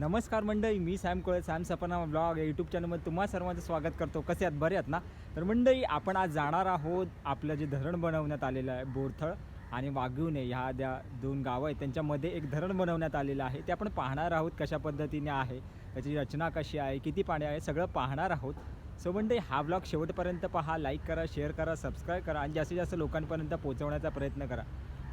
नमस्कार मंडळी मी Sam Kole Sam Sapna blog. या यूट्यूब चॅनलमध्ये तुम्हा सर्वांचं स्वागत करतो. कसे आहात? बरे आहेत ना? तर मंडळी आपण आज जाणार आहोत आपलं जे धरण बनवण्यात आलेलं आहे बोरथळ आणि वाघिवणे ह्या ज्या दोन गावं आहेत त्यांच्यामध्ये एक धरण बनवण्यात आलेलं आहे. ते आपण पाहणार आहोत कशा पद्धतीने आहे त्याची रचना कशी आहे किती पाणी आहे सगळं पाहणार आहोत. सो मंडळी हा ब्लॉग शेवटपर्यंत पहा. लाईक करा शेअर करा सबस्क्राईब करा आणि जास्तीत जास्त लोकांपर्यंत पोहोचवण्याचा प्रयत्न करा.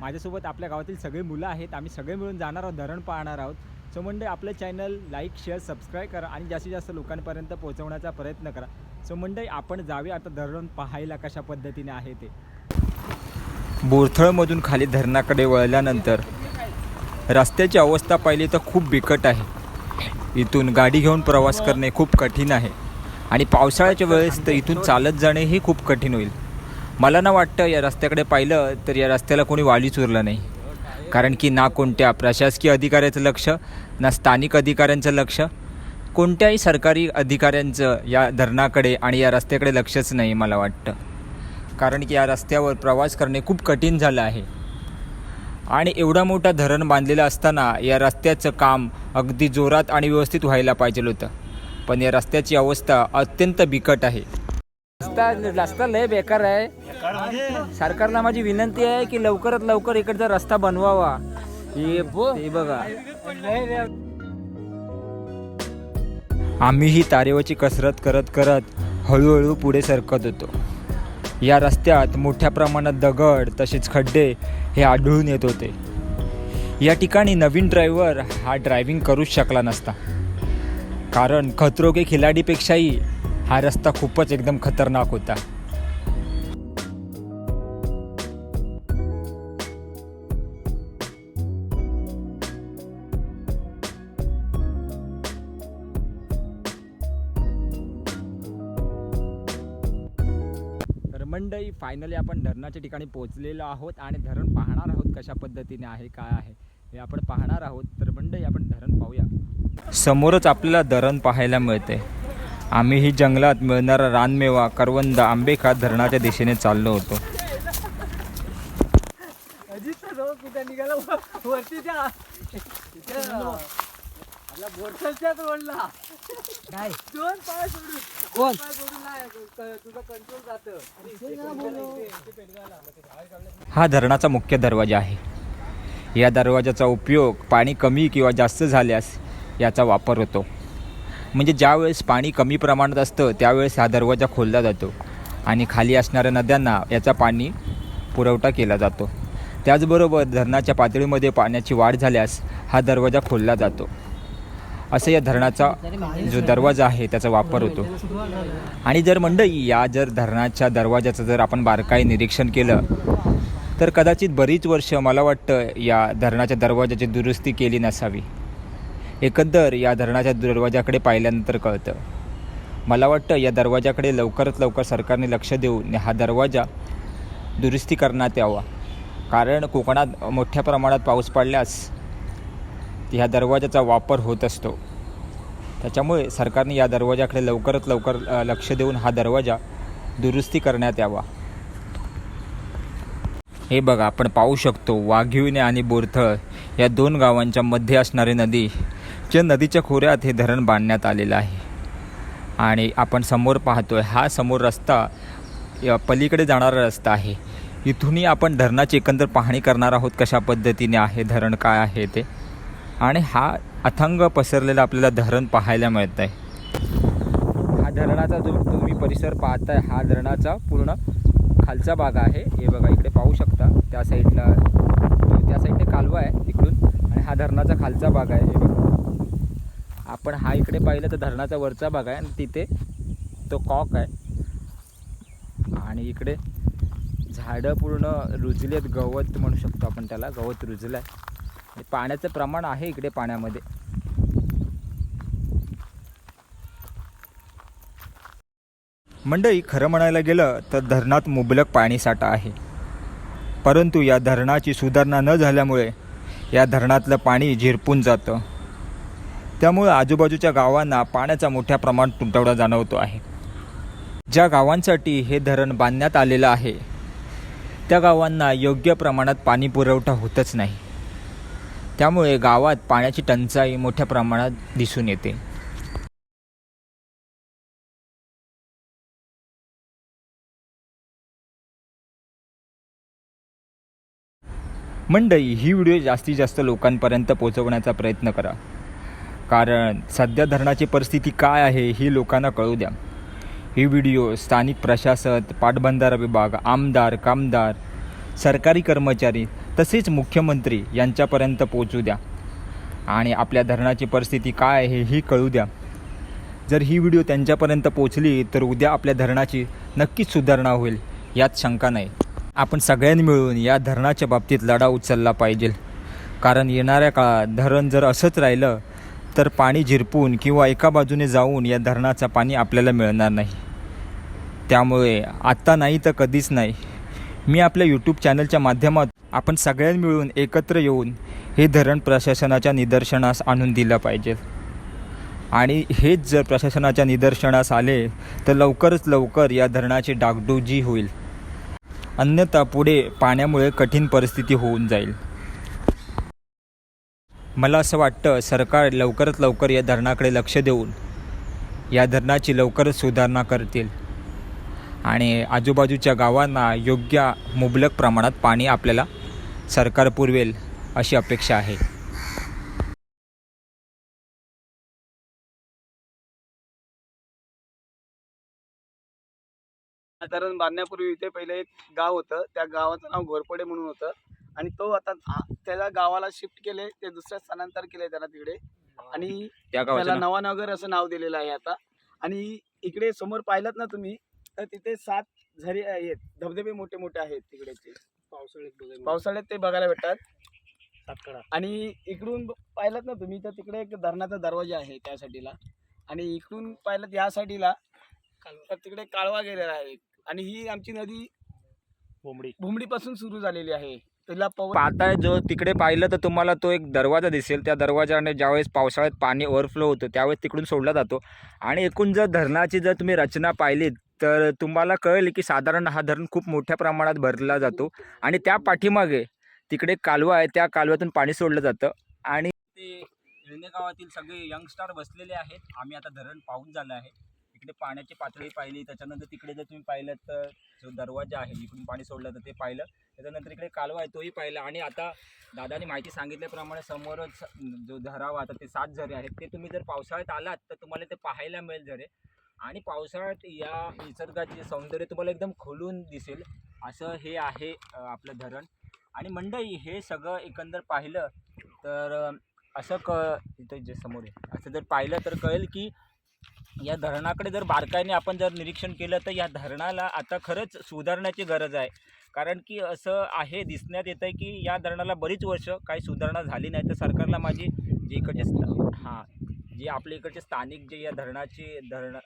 माझ्यासोबत आपल्या गावातील सगळे मुलं आहेत. आम्ही सगळे मिळून जाणार आहोत धरण पाहणार आहोत. सो म्हणजे आपलं चॅनल लाईक शेअर सबस्क्राईब करा आणि जास्तीत जास्त लोकांपर्यंत पोहोचवण्याचा प्रयत्न करा. सो म्हणजे आपण जावे आता धरण पाहायला कशा पद्धतीने आहे ते. बोरथळमधून खाली धरणाकडे वळल्यानंतर रस्त्याची अवस्था पाहिली तर खूप बिकट आहे. इथून गाडी घेऊन प्रवास करणे खूप कठीण आहे. आणि पावसाळ्याच्या वेळेस तर इथून चालत जाणे हे खूप कठीण होईल. मला ना वाटतं या रस्त्याकडे पाहिलं तर या रस्त्याला कोणी वालीच उरलं नाही. कारण की ना कोणत्या प्रशासकीय अधिकाऱ्याचं लक्ष ना स्थानिक अधिकाऱ्यांचं लक्ष कोणत्याही सरकारी अधिकाऱ्यांचं या धरणाकडे आणि या रस्त्याकडे लक्षच नाही मला वाटतं. कारण की या रस्त्यावर प्रवास करणे खूप कठीण झालं आहे. आणि एवढा मोठा धरण बांधलेलं असताना या रस्त्याचं काम अगदी जोरात आणि व्यवस्थित व्हायला पाहिजे होतं. पण या रस्त्याची अवस्था अत्यंत बिकट आहे. रस्ता रस्ता लय बेकार आहे. सरकारला माझी विनंती आहे की लवकरात लवकर इकडचा रस्ता बनवावा. हे बघा. आम्ही ही तारेवरची कसरत करत करत हळूहळू पुढे सरकत होतो. या रस्त्यात मोठ्या प्रमाणात दगड तसेच खड्डे हे आढळून येत होते. या ठिकाणी नवीन ड्रायव्हर हा ड्रायव्हिंग करूच शकला नसता. कारण खतरो के खिलाडीपेक्षाही हा रस्ता खूपच एकदम खतरनाक होता. मंडई फायनली आपण धरणाच्या ठिकाणी पोहोचलेलो आहोत आणि धरण पाहणार आहोत कशा पद्धतीने आहे काय आहे. हे आपण पाहणार आहोत. तर मंडई आपण धरण पाहूया. समोरच आपल्याला धरण पाहायला मिळते. आम्ही ही जंगलात मिळणारा रानमेवा करवंद आंबे खात धरणाच्या दिशेने चाललो होतो. निघाला? आपला बोरसलच्याच रोडला काय? दोन पाय सोडून. कोण? पाय सोडून नाही तुझं कंट्रोल जातं. हा धरणाचा मुख्य दरवाजा आहे. या दरवाजाचा उपयोग पाणी कमी किंवा जास्त झाल्यास याचा वापर होतो. म्हणजे ज्यावेळेस पाणी कमी प्रमाणात असतं त्यावेळेस हा दरवाजा खोलला जातो आणि खाली असणाऱ्या नद्यांना याचा पाणी पुरवठा केला जातो. त्याचबरोबर धरणाच्या पातळीमध्ये पाण्याची वाढ झाल्यास हा दरवाजा खोलला जातो. असं या धरणाचा जो दरवाजा आहे त्याचा वापर होतो. आणि जर मंडई या जर धरणाच्या दरवाजाचं जर आपण बारकाई निरीक्षण केलं तर कदाचित बरीच वर्ष मला वाटतं या धरणाच्या दरवाजाची दुरुस्ती केली नसावी. एकंदर या धरणाच्या दरवाजाकडे पाहिल्यानंतर कळतं. मला वाटतं या दरवाजाकडे लवकरात लवकर सरकारने लक्ष देऊन हा दरवाजा दुरुस्ती करण्यात यावा. कारण कोकणात मोठ्या प्रमाणात पाऊस पडल्यास ह्या दरवाजाचा वापर होत असतो. त्याच्यामुळे सरकारने या दरवाजाकडे लवकरात लवकर लक्ष देऊन हा दरवाजा दुरुस्ती करण्यात यावा. हे बघा आपण पाहू शकतो वाघिवणे आणि बोरथळ या दोन गावांच्या मध्ये असणारी नदी जे नदीच्या खोऱ्यात हे धरण बांधण्यात आलेलं आहे. आणि आपण समोर पाहतोय हा समोर रस्ता या पलीकडे जाणारा रस्ता आहे. इथूनही आपण धरणाची एकंदर पाहणी करणार आहोत कशा पद्धतीने आहे धरण काय आहे ते. आणि हा अथंग पसरलेला आपल्याला धरण पाहायला मिळत आहे हा धरणाचा जो तुम्ही परिसर पाहताय हा धरणाचा पूर्ण खालचा भाग आहे. हे बघा इकडे पाहू शकता. त्या साईडला त्या साईडने कालवा आहे तिकडून आणि हा धरणाचा खालचा भाग आहे. हे बघा. आपण हा इकडे पाहिलं तर धरणाचा वरचा भाग आहे आणि तिथे तो कॉक आहे. आणि इकडे झाडं पूर्ण रुजलेत. गवत म्हणू शकतो आपण त्याला. गवत रुजलं आहे पाण्याचं प्रमाण आहे इकडे पाण्यामध्ये. मंडई खरं म्हणायला गेलं तर धरणात मुबलक पाणीसाठा आहे. परंतु या धरणाची सुधारणा न झाल्यामुळे या धरणातलं पाणी झिरपून जातं. त्यामुळे आजूबाजूच्या गावांना पाण्याचा मोठ्या प्रमाणात तुटवडा जाणवतो आहे. ज्या गावांसाठी हे धरण बांधण्यात आलेलं आहे त्या गावांना योग्य प्रमाणात पाणी पुरवठा होतच नाही. त्यामुळे गावात पाण्याची टंचाई मोठ्या प्रमाणात दिसून येते. मंडई ही व्हिडिओ जास्तीत जास्त लोकांपर्यंत पोहोचवण्याचा प्रयत्न करा. कारण सध्या धरणाची परिस्थिती काय आहे ही लोकांना कळू द्या. ही व्हिडिओ स्थानिक प्रशासक पाटबंधारा विभाग आमदार कामदार सरकारी कर्मचारी तसेच मुख्यमंत्री यांच्यापर्यंत पोहोचू द्या. आणि आपल्या धरणाची परिस्थिती काय आहे ही कळू द्या. जर ही व्हिडिओ त्यांच्यापर्यंत पोचली तर उद्या आपल्या धरणाची नक्कीच सुधारणा होईल यात शंका नाही. आपण सगळ्यांनी मिळून या धरणाच्या बाबतीत लढा उचलला पाहिजे. कारण येणाऱ्या काळात धरण जर असंच राहिलं तर पाणी झिरपून किंवा एका बाजूने जाऊन या धरणाचं पाणी आपल्याला मिळणार नाही. त्यामुळे आत्ता नाही तर कधीच नाही. मी आपल्या यूट्यूब चॅनलच्या माध्यमात आपण सगळ्यांनी मिळून एकत्र येऊन हे धरण प्रशासनाच्या निदर्शनास आणून दिलं पाहिजे. आणि हेच जर प्रशासनाच्या निदर्शनास आले तर लवकरच लवकर या धरणाची डागडुजी होईल. अन्यथा पुढे पाण्यामुळे कठीण परिस्थिती होऊन जाईल. मला असं वाटतं सरकार लवकरात लवकर या धरणाकडे लक्ष देऊन या धरणाची लवकरच सुधारणा करतील. आणि आजूबाजूच्या गावांना योग्य मुबलक प्रमाणात पाणी आपल्याला सरकार पुरवेल अशी अपेक्षा आहे. धरण बांधण्यापूर्वी इथे पहिले एक गाव होतं. त्या गावाचं नाव घोरपडे म्हणून होतं. आणि तो आता त्याला गावाला शिफ्ट केले ते दुसऱ्या स्थानांतर केले त्याला तिकडे. आणि त्या त्याला नवानगर असं नाव दिलेलं आहे आता. आणि इकडे समोर पाहिलं ना तुम्ही तर तिथे सात झरे आहेत. धबधबे मोठे मोठे आहेत तिकडेचे. पावसाळ्यात ते बघायला भेटतात. आणि इकडून पाहिलं ना तुम्ही तर तिकडे एक धरणाचा दरवाजा आहे त्या साठीला आणि इकडून पाहिलं या साठीला तर तिकडे काळवा गेलेला आहे. आणि ही आमची नदी कोंबडी भुमडीपासून सुरू झालेली आहे. तिला पवन पाहताय जो तिकडे पाहिलं तर तुम्हाला तो एक दरवाजा दिसेल. त्या दरवाजाने ज्यावेळेस पावसाळ्यात पाणी ओव्हरफ्लो होतं त्यावेळेस तिकडून सोडला जातो. आणि एकूण जर धरणाची जर तुम्ही रचना पाहिलीत तर तुम्हाला कळेल की साधारण हा धरण खूप मोठ्या प्रमाणात भरला जातो आणि त्या पाठीमागे तिकडे कालवा आहे. त्या कालव्यातून पाणी सोडलं जातं आणि ते येळणे गावातील सगळे यंगस्टार बसलेले आहेत. आम्ही आता धरण पाहून झालं आहे. इकडे पाण्याची पातळी पाहिली. त्याच्यानंतर तिकडे जर तुम्ही पाहिलं तर जो दरवाजा आहे जिकडून पाणी सोडलं तर ते पाहिलं. त्याच्यानंतर इकडे कालवा आहे तोही पाहिला. आणि आता दादानी माहिती सांगितल्याप्रमाणे समोरच जो धरावा आता ते सात झरे आहेत. ते तुम्ही जर पावसाळ्यात आलात तर तुम्हाला ते पाहायला मिळेल झरे. आणि पावसाळ्यात या निसर्गाचे सौंदर्य तुम्हाला एकदम खोलून दिसेल. असं हे आहे आपलं धरण. आणि मंडई हे सगळं एकंदर पाहिलं तर असं क इथं जे समोर आहे असं जर पाहिलं तर कळेल की या धरणाकडे जर बारकाईने आपण जर निरीक्षण केलं तर या धरणाला आता खरंच सुधारण्याची गरज आहे. कारण की असं आहे दिसण्यात येतं आहे की या धरणाला बरीच वर्ष काही सुधारणा झाली नाही. तर सरकारला माझी जे इकडचे हां जे आपल्या इकडचे स्थानिक जे या धरणाचे धरण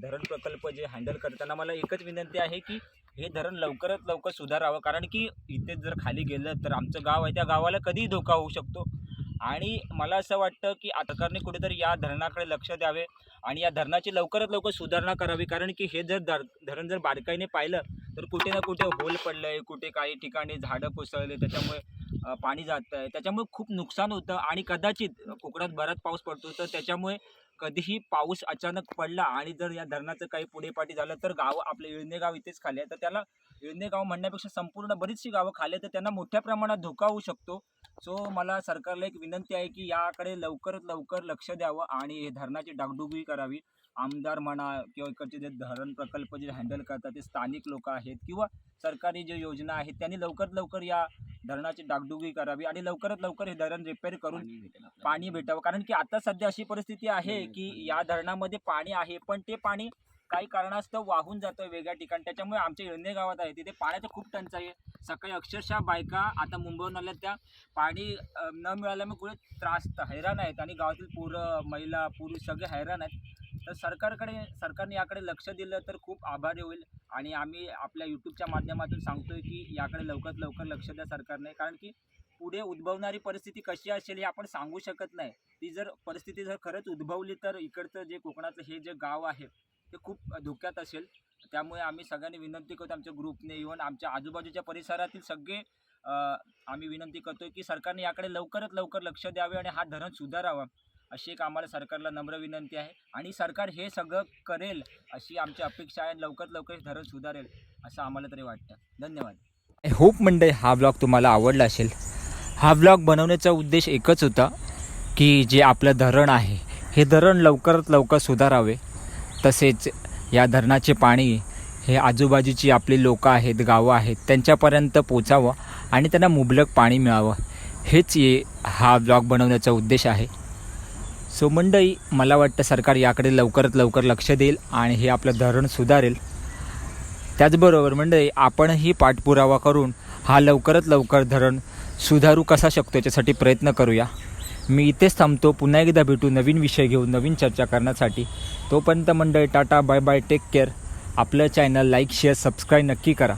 धरण प्रकल्प जे हँडल करताना मला एकच विनंती आहे की हे धरण लवकरात लवकर सुधारावं. कारण की इथे जर खाली गेलं तर आमचं गाव आहे त्या गावाला कधीही धोका होऊ शकतो. आणि मला असं वाटतं की आता सरकारने कुठेतरी या धरणाकडे लक्ष द्यावे आणि या धरणाची लवकरात लवकर सुधारणा करावी. कारण की हे जर धर धरण जर बारकाईने पाहिलं तर कुठे ना कुठे होल पडलं आहे कुठे काही ठिकाणी झाडं कोसळले त्याच्यामुळे पाणी जातं आहे त्याच्यामुळे खूप नुकसान होतं आणि कदाचित कोकणात बराच पाऊस पडतो. तर त्याच्यामुळे कधीही पाऊस अचानक पडला आणि जर या धरणाचं काही पुढेपाठी झालं तर गाव आपले येळणे गाव इथेच खाली आहे तर त्याला येळणे गाव म्हणण्यापेक्षा संपूर्ण बरीचशी गावं खाली तर त्यांना मोठ्या प्रमाणात धोका होऊ शकतो. सो मला सरकारला एक विनंती आहे की याकडे लवकरात लवकर लक्ष द्यावं आणि हे धरणाची डागडुगी करावी. आमदार म्हणा किंवा इकडचे जे धरण प्रकल्प जे हँडल करतात ते स्थानिक लोक आहेत किंवा सरकारी जे योजना आहेत त्यांनी लवकरात लवकर या धरणाची डागडुगी करावी आणि लवकरात लवकर हे धरण रिपेअर करून पाणी भेटावं. कारण की आता सध्या अशी परिस्थिती आहे की या धरणामध्ये पाणी आहे पण ते पाणी काही कारणास्तव वाहून जातं वेगळ्या ठिकाणी. त्याच्यामुळे आमच्या येळणे गावात आहे. तिथे पाण्याचं खूप टंचाई आहे. सकाळी अक्षरशः बायका आता मुंबईहून आल्या त्या पाणी न मिळाल्यामुळे कुठे त्रास हैराण आहेत. आणि गावातील पोरं महिला पुरुष सगळे हैराण आहेत. तर सरकारकडे सरकारने याकडे लक्ष दिलं तर खूप आभारी होईल. आणि आम्ही आपल्या यूट्यूबच्या माध्यमातून सांगतोय की याकडे लवकरात लवकर लक्ष द्या सरकारने. कारण की पुढे उद्भवणारी परिस्थिती कशी असेल हे आपण सांगू शकत नाही. ती जर परिस्थिती जर खरंच उद्भवली तर इकडचं जे कोकणाचं हे जे गाव आहे ते खूप धोक्यात असेल. त्यामुळे आम्ही सगळ्यांनी विनंती करतो आमच्या ग्रुपने इव्हन आमच्या आजूबाजूच्या परिसरातील सगळे आम्ही विनंती करतो की सरकारने याकडे लवकरात लवकर लक्ष द्यावे आणि हा धरण सुधारावा अशी एक आम्हाला सरकारला नम्र विनंती आहे. आणि सरकार हे सगळं करेल अशी आमची अपेक्षा आहे लवकरात लवकर हे धरण सुधारेल असं आम्हाला तरी वाटतं. धन्यवाद. आय होप मंडळी हा ब्लॉग तुम्हाला आवडला असेल. हा ब्लॉग बनवण्याचा उद्देश एकच होता की जे आपलं धरण आहे हे धरण लवकरात लवकर सुधारावे. तसेच या धरणाचे पाणी हे आजूबाजूची आपली लोकं आहेत गावं आहेत त्यांच्यापर्यंत पोचावं आणि त्यांना मुबलक पाणी मिळावं. हेच ये हा ब्लॉग बनवण्याचा उद्देश आहे. सो मंडई मला वाटतं सरकार याकडे लवकरात लवकर लक्ष देईल आणि हे आपलं धरण सुधारेल. त्याचबरोबर मंडळी आपणही पाठपुरावा करून हा लवकरात लवकर धरण सुधारू कसा शकतो याच्यासाठी प्रयत्न करूया. मी इथेच थांबतो. पुन्हा एकदा भेटू नवीन विषय घेऊन नवीन चर्चा करण्यासाठी. तोपर्यंत मंडळी tata bye bye take care आपलं चॅनल लाईक शेअर सबस्क्राईब नक्की करा.